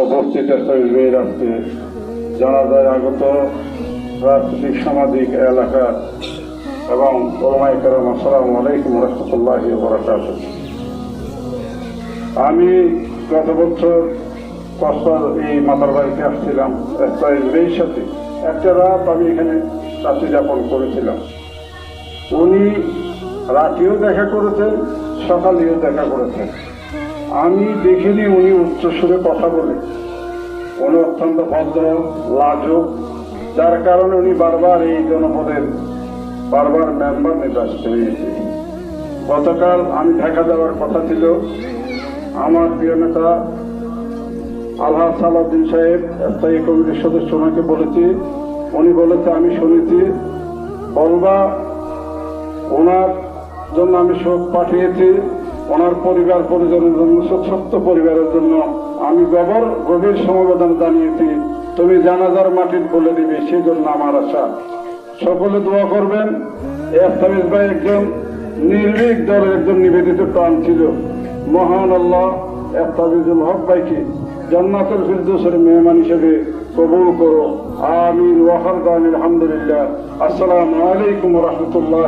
উপস্থিত শহীদ আজকে জানাজায় আগত রাজনৈতিক সামাজিক এলাকার এবং ওলামাই কারাম, আসসালামু আলাইকুম রহমতুল্লাহ বরাকাত আমি গত বছর কষ্টার এই মাতার বাড়িতে আসছিলাম এর সাথে। একটা রাত আমি এখানে রাত্রি যাপন করেছিলাম। উনি রাতেও দেখা করেছেন, সকালেও দেখা করেছেন। আমি দেখিনি উনি উচ্চস্বরে কথা বলে। উনি অত্যন্ত ভদ্র, লাজুক, যার কারণে উনি বারবার এই জনপদের, বারবার মেম্বার নির্বাচিত হয়েছে। গতকাল আমি ঢাকা যাওয়ার কথা ছিল। আমার প্রিয় নেতা আল্লাহ সালাউদ্দিন সাহেব, স্থায়ী কমিটির সদস্য ওনাকে বলেছি। উনি বলেছে, আমি শুনেছি, বলবা, ওনার জন্য আমি শোক পাঠিয়েছি। ওনার পরিবার পরিজনের জন্য ছোট্ট পরিবারের জন্য আমি গবর গভীর সমবেদন জানিয়েছি। তুমি জানাজার মাটির বলে দিবে সেই জন্য আমার আশা। সকলে দোয়া করবেন। এফতামিজ ভাই একজন নির্ভীক দলের একজন নিবেদিত প্রাণ ছিল। মহান আল্লাহ এফতামিজুল হক ভাইকে জান্নাতুল ফিরদৌসের মেহমান হিসেবে কবুল করো। আমিন। ওয়াহার আলহামদুলিল্লাহ। আসসালামু আলাইকুম রহমতুল্লাহ